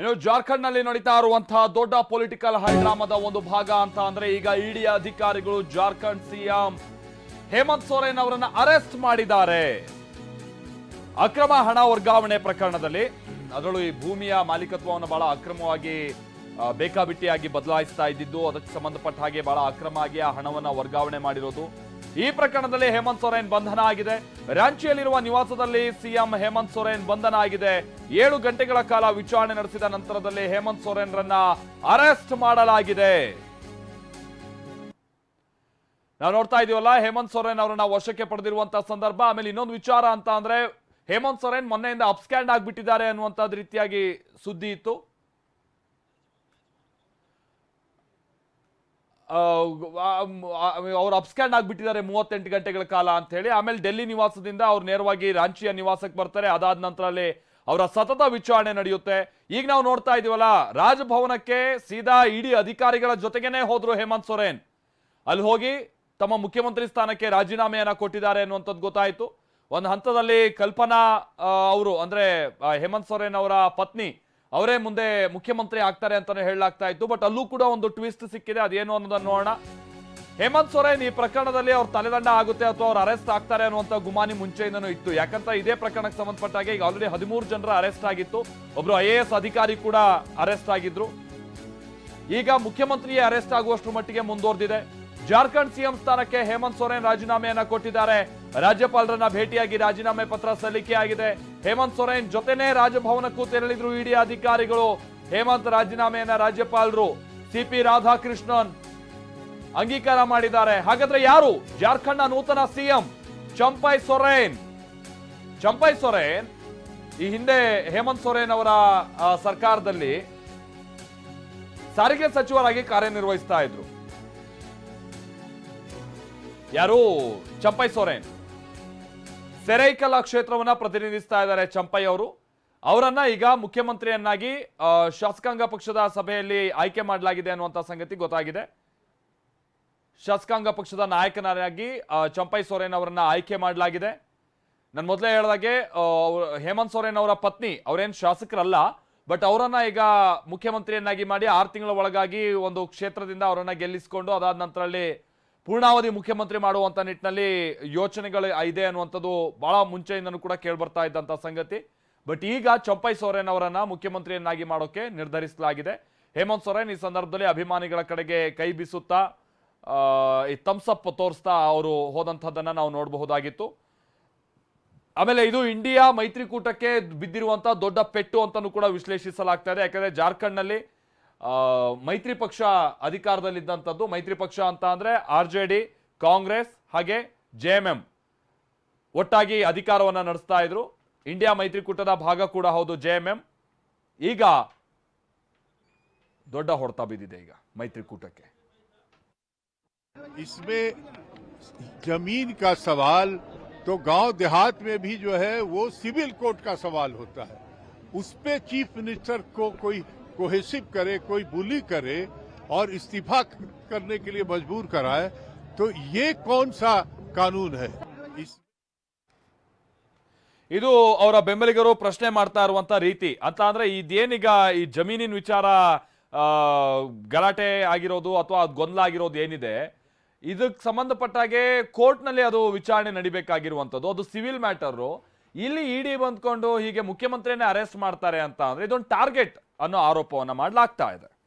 ಇನ್ನು ಜಾರ್ಖಂಡ್ನಲ್ಲಿ ನಡೀತಾ ಇರುವಂತಹ ದೊಡ್ಡ ಪೊಲಿಟಿಕಲ್ ಹೈಡ್ರಾಮದ ಒಂದು ಭಾಗ ಅಂತ ಅಂದ್ರೆ ಈಗ ಇಡಿ ಅಧಿಕಾರಿಗಳು ಜಾರ್ಖಂಡ್ ಸಿಎಂ ಹೇಮಂತ್ ಸೊರೇನ್ ಅವರನ್ನ ಅರೆಸ್ಟ್ ಮಾಡಿದ್ದಾರೆ. ಅಕ್ರಮ ಹಣ ವರ್ಗಾವಣೆ ಪ್ರಕರಣದಲ್ಲಿ ಅದರಲ್ಲೂ ಈ ಭೂಮಿಯ ಮಾಲೀಕತ್ವವನ್ನು ಬಹಳ ಅಕ್ರಮವಾಗಿ ಬೇಕಾಬಿಟ್ಟಿಯಾಗಿ ಬದಲಾಯಿಸ್ತಾ ಇದ್ದಿದ್ದು, ಅದಕ್ಕೆ ಸಂಬಂಧಪಟ್ಟ ಹಾಗೆ ಬಹಳ ಅಕ್ರಮ ಆಗಿ ಆ ಹಣವನ್ನ ವರ್ಗಾವಣೆ ಮಾಡಿರೋದು. ಈ ಪ್ರಕರಣದಲ್ಲಿ ಹೇಮಂತ್ ಸೊರೇನ್ ಬಂಧನ ಆಗಿದೆ. ರಾಂಚಿಯಲ್ಲಿರುವ ನಿವಾಸದಲ್ಲಿ ಸಿಎಂ ಹೇಮಂತ್ ಸೊರೇನ್ ಬಂಧನ ಆಗಿದೆ. ಏಳು ಗಂಟೆಗಳ ಕಾಲ ವಿಚಾರಣೆ ನಡೆಸಿದ ನಂತರದಲ್ಲಿ ಹೇಮಂತ್ ಸೊರೇನ್ರನ್ನ ಅರೆಸ್ಟ್ ಮಾಡಲಾಗಿದೆ. ನಾವು ನೋಡ್ತಾ ಇದೀವಲ್ಲ, ಹೇಮಂತ್ ಸೊರೇನ್ ಅವರನ್ನ ವಶಕ್ಕೆ ಪಡೆದಿರುವಂತಹ ಸಂದರ್ಭ. ಆಮೇಲೆ ಇನ್ನೊಂದು ವಿಚಾರ ಅಂತ ಅಂದ್ರೆ ಹೇಮಂತ್ ಸೊರೇನ್ ಮೊನ್ನೆಯಿಂದ ಅಪ್ಸ್ಕ್ಯಾಂಡ್ ಆಗಿಬಿಟ್ಟಿದ್ದಾರೆ ಅನ್ನುವಂಥದ್ದು ರೀತಿಯಾಗಿ ಸುದ್ದಿ ಇತ್ತು. ಅವ್ರು ಅಪ್ಸ್ಕ್ಯಾಂಡ್ ಆಗಿಬಿಟ್ಟಿದ್ದಾರೆ ಮೂವತ್ತೆಂಟು ಗಂಟೆಗಳ ಕಾಲ ಅಂತ ಹೇಳಿ ಆಮೇಲೆ ಡೆಲ್ಲಿ ನಿವಾಸದಿಂದ ಅವ್ರು ನೇರವಾಗಿ ರಾಂಚಿಯ ನಿವಾಸಕ್ಕೆ ಬರ್ತಾರೆ. ಅದಾದ ನಂತರ ಅಲ್ಲಿ ಅವರ ಸತತ ವಿಚಾರಣೆ ನಡೆಯುತ್ತೆ. ಈಗ ನಾವು ನೋಡ್ತಾ ಇದೀವಲ್ಲ, ರಾಜಭವನಕ್ಕೆ ಸೀದಾ ಇಡಿ ಅಧಿಕಾರಿಗಳ ಜೊತೆಗೇನೆ ಹೋದ್ರು ಹೇಮಂತ್ ಸೊರೇನ್. ಅಲ್ಲಿ ಹೋಗಿ ತಮ್ಮ ಮುಖ್ಯಮಂತ್ರಿ ಸ್ಥಾನಕ್ಕೆ ರಾಜೀನಾಮೆಯನ್ನ ಕೊಟ್ಟಿದ್ದಾರೆ ಅನ್ನುವಂಥದ್ದು ಗೊತ್ತಾಯಿತು. ಒಂದು ಹಂತದಲ್ಲಿ ಕಲ್ಪನಾ ಅವರು, ಅಂದ್ರೆ ಹೇಮಂತ್ ಸೊರೇನ್ ಅವರ ಪತ್ನಿ ಅವರೇ ಮುಂದೆ ಮುಖ್ಯಮಂತ್ರಿ ಆಗ್ತಾರೆ ಅಂತಾನೆ ಹೇಳಲಾಗ್ತಾ ಇತ್ತು ಬಟ್ ಅಲ್ಲೂ ಕೂಡ ಒಂದು ಟ್ವಿಸ್ಟ್ ಸಿಕ್ಕಿದೆ, ಅದೇನು ಅನ್ನೋದನ್ನ ನೋಡೋಣ. ಹೇಮಂತ್ ಸೊರೇನ್ ಈ ಪ್ರಕರಣದಲ್ಲಿ ಅವ್ರ ತಲೆದಂಡ ಆಗುತ್ತೆ ಅಥವಾ ಅವ್ರು ಅರೆಸ್ಟ್ ಆಗ್ತಾರೆ ಅನ್ನುವಂಥ ಗುಮಾನಿ ಮುಂಚೆಯಿಂದನೂ ಇತ್ತು. ಯಾಕಂತ ಇದೇ ಪ್ರಕರಣಕ್ಕೆ ಸಂಬಂಧಪಟ್ಟ ಹಾಗೆ ಈಗ ಆಲ್ರೆಡಿ ಹದಿಮೂರು ಜನರ ಅರೆಸ್ಟ್ ಆಗಿತ್ತು. ಒಬ್ರು ಐ ಅಧಿಕಾರಿ ಕೂಡ ಅರೆಸ್ಟ್ ಆಗಿದ್ರು. ಈಗ ಮುಖ್ಯಮಂತ್ರಿಯೇ ಅರೆಸ್ಟ್ ಆಗುವಷ್ಟು ಮಟ್ಟಿಗೆ ಮುಂದುವರೆದಿದೆ. ಜಾರ್ಖಂಡ್ ಸಿಎಂ ಸ್ಥಾನಕ್ಕೆ ಹೇಮಂತ್ ಸೊರೇನ್ ರಾಜೀನಾಮೆಯನ್ನ ಕೊಟ್ಟಿದ್ದಾರೆ. ರಾಜ್ಯಪಾಲರನ್ನ ಭೇಟಿಯಾಗಿ ರಾಜೀನಾಮೆ ಪತ್ರ ಸಲ್ಲಿಕೆ ಆಗಿದೆ. ಹೇಮಂತ್ ಸೊರೇನ್ ಜೊತೆನೆ ರಾಜಭವನಕ್ಕೂ ತೆರಳಿದ್ರು ಇಡಿ ಅಧಿಕಾರಿಗಳು. ಹೇಮಂತ್ ರಾಜೀನಾಮೆಯನ್ನ ರಾಜ್ಯಪಾಲರು ಸಿಪಿ ರಾಧಾಕೃಷ್ಣನ್ ಅಂಗೀಕಾರ ಮಾಡಿದ್ದಾರೆ. ಹಾಗಾದ್ರೆ ಯಾರು? ಜಾರ್ಖಂಡ್ನ ನೂತನ ಸಿಎಂ ಚಂಪೈ ಸೊರೇನ್. ಚಂಪೈ ಸೊರೇನ್ ಈ ಹಿಂದೆ ಹೇಮಂತ್ ಸೊರೇನ್ ಅವರ ಸರ್ಕಾರದಲ್ಲಿ ಸಾರಿಗೆ ಸಚಿವರಾಗಿ ಕಾರ್ಯನಿರ್ವಹಿಸ್ತಾ ಇದ್ರು. ಯಾರು? ಚಂಪೈ ಸೊರೇನ್. ಸೆರೈಕಲ ಕ್ಷೇತ್ರವನ್ನ ಪ್ರತಿನಿಧಿಸ್ತಾ ಇದ್ದಾರೆ ಚಂಪೈ ಅವರು. ಅವರನ್ನ ಈಗ ಮುಖ್ಯಮಂತ್ರಿಯನ್ನಾಗಿ ಶಾಸಕಾಂಗ ಪಕ್ಷದ ಸಭೆಯಲ್ಲಿ ಆಯ್ಕೆ ಮಾಡಲಾಗಿದೆ ಅನ್ನುವಂತ ಸಂಗತಿ ಗೊತ್ತಾಗಿದೆ. ಶಾಸಕಾಂಗ ಪಕ್ಷದ ನಾಯಕನಾಗಿ ಚಂಪೈ ಸೊರೇನ್ ಅವರನ್ನ ಆಯ್ಕೆ ಮಾಡಲಾಗಿದೆ. ನಾನು ಮೊದಲೇ ಹೇಳಿದಾಗೆ ಹೇಮಂತ್ ಸೊರೇನ್ ಅವರ ಪತ್ನಿ, ಅವರೇನು ಶಾಸಕರಲ್ಲ, ಬಟ್ ಅವರನ್ನ ಈಗ ಮುಖ್ಯಮಂತ್ರಿಯನ್ನಾಗಿ ಮಾಡಿ ಆರು ತಿಂಗಳ ಒಳಗಾಗಿ ಒಂದು ಕ್ಷೇತ್ರದಿಂದ ಅವರನ್ನ ಗೆಲ್ಲಿಸಿಕೊಂಡು ಅದಾದ ನಂತರ ಅಲ್ಲಿ ಪೂರ್ಣಾವಧಿ ಮುಖ್ಯಮಂತ್ರಿ ಮಾಡುವಂತ ನಿಟ್ಟಿನಲ್ಲಿ ಯೋಚನೆಗಳು ಇದೆ ಅನ್ನುವಂಥದ್ದು ಬಹಳ ಮುಂಚೆಯಿಂದನೂ ಕೂಡ ಕೇಳ್ಬರ್ತಾ ಇದ್ದಂಥ ಸಂಗತಿ. ಬಟ್ ಈಗ ಚಂಪೈ ಸೊರೇನ್ ಅವರನ್ನ ಮುಖ್ಯಮಂತ್ರಿಯನ್ನಾಗಿ ಮಾಡೋಕೆ ನಿರ್ಧರಿಸಲಾಗಿದೆ. ಹೇಮಂತ್ ಸೊರೇನ್ ಈ ಸಂದರ್ಭದಲ್ಲಿ ಅಭಿಮಾನಿಗಳ ಕಡೆಗೆ ಕೈ ಬೀಸುತ್ತಾ ಈ ತಮ್ಸಪ್ ತೋರಿಸ್ತಾ ಅವರು ಹೋದಂಥದ್ದನ್ನ ನಾವು ನೋಡಬಹುದಾಗಿತ್ತು. ಆಮೇಲೆ ಇದು ಇಂಡಿಯಾ ಮೈತ್ರಿಕೂಟಕ್ಕೆ ಬಿದ್ದಿರುವಂಥ ದೊಡ್ಡ ಪೆಟ್ಟು ಅಂತಲೂ ಕೂಡ ವಿಶ್ಲೇಷಿಸಲಾಗ್ತಾ ಇದೆ. ಯಾಕಂದ್ರೆ ಜಾರ್ಖಂಡ್ನಲ್ಲಿ ಮೈತ್ರಿ ಪಕ್ಷ ಅಧಿಕಾರದಲ್ಲಿದ್ದಂಥದ್ದು ಮೈತ್ರಿ ಪಕ್ಷ ಅಂತ ಅಂದ್ರೆ ಆರ್ ಜೆ ಡಿ ಕಾಂಗ್ರೆಸ್ ಹಾಗೆ ಜೆ ಎಂ ಎಂ ಒಟ್ಟಾಗಿ ಅಧಿಕಾರವನ್ನ ನಡೆಸ್ತಾ ಇದ್ರು ಇಂಡಿಯಾ ಮೈತ್ರಿಕೂಟದ ಭಾಗ ಕೂಡ ಹೌದು ಜೆ ಎಂ ಎಂ ಈಗ ದೊಡ್ಡ ಹೊಡೆತ ಬಿದ್ದಿದೆ ಈಗ ಮೈತ್ರಿಕೂಟಕ್ಕೆ इसमें जमीन का सवाल तो गांव देहात में भी जो है वो सिविल कोर्ट का सवाल होता है उस पे चीफ मिनिस्टर को कोई कोहेसिव करे कोई बुली करे और इस्तीफा करने के लिए मजबूर कराए तो ये कौन सा कानून है इस ಇದು ಅವರ ಬೆಂಬಲಿಗರು ಪ್ರಶ್ನೆ ಮಾಡ್ತಾ ಇರುವಂತ ರೀತಿ ಅಂತ ಅಂದ್ರೆ ಇದೇನೀಗ ಈ ಜಮೀನಿನ ವಿಚಾರ ಆ, ಗಲಾಟೆ ಆಗಿರೋದು ಅಥವಾ ಗೊಂದಲ ಆಗಿರೋದು ಏನಿದೆ ಇದಕ್ಕೆ ಸಂಬಂಧಪಟ್ಟಾಗೆ ಕೋರ್ಟ್ನಲ್ಲಿ ಅದು ವಿಚಾರಣೆ ನಡಿಬೇಕಾಗಿರುವಂಥದ್ದು ಅದು ಸಿವಿಲ್ ಮ್ಯಾಟರು ಇಲ್ಲಿ ಇಡಿ ಬಂದ್ಕೊಂಡು ಹೀಗೆ ಮುಖ್ಯಮಂತ್ರಿನೇ ಅರೆಸ್ಟ್ ಮಾಡ್ತಾರೆ ಅಂತ ಅಂದ್ರೆ ಇದೊಂದು ಟಾರ್ಗೆಟ್ ಅನ್ನೋ ಆರೋಪವನ್ನ ಮಾಡಲಾಗ್ತಾ ಇದೆ.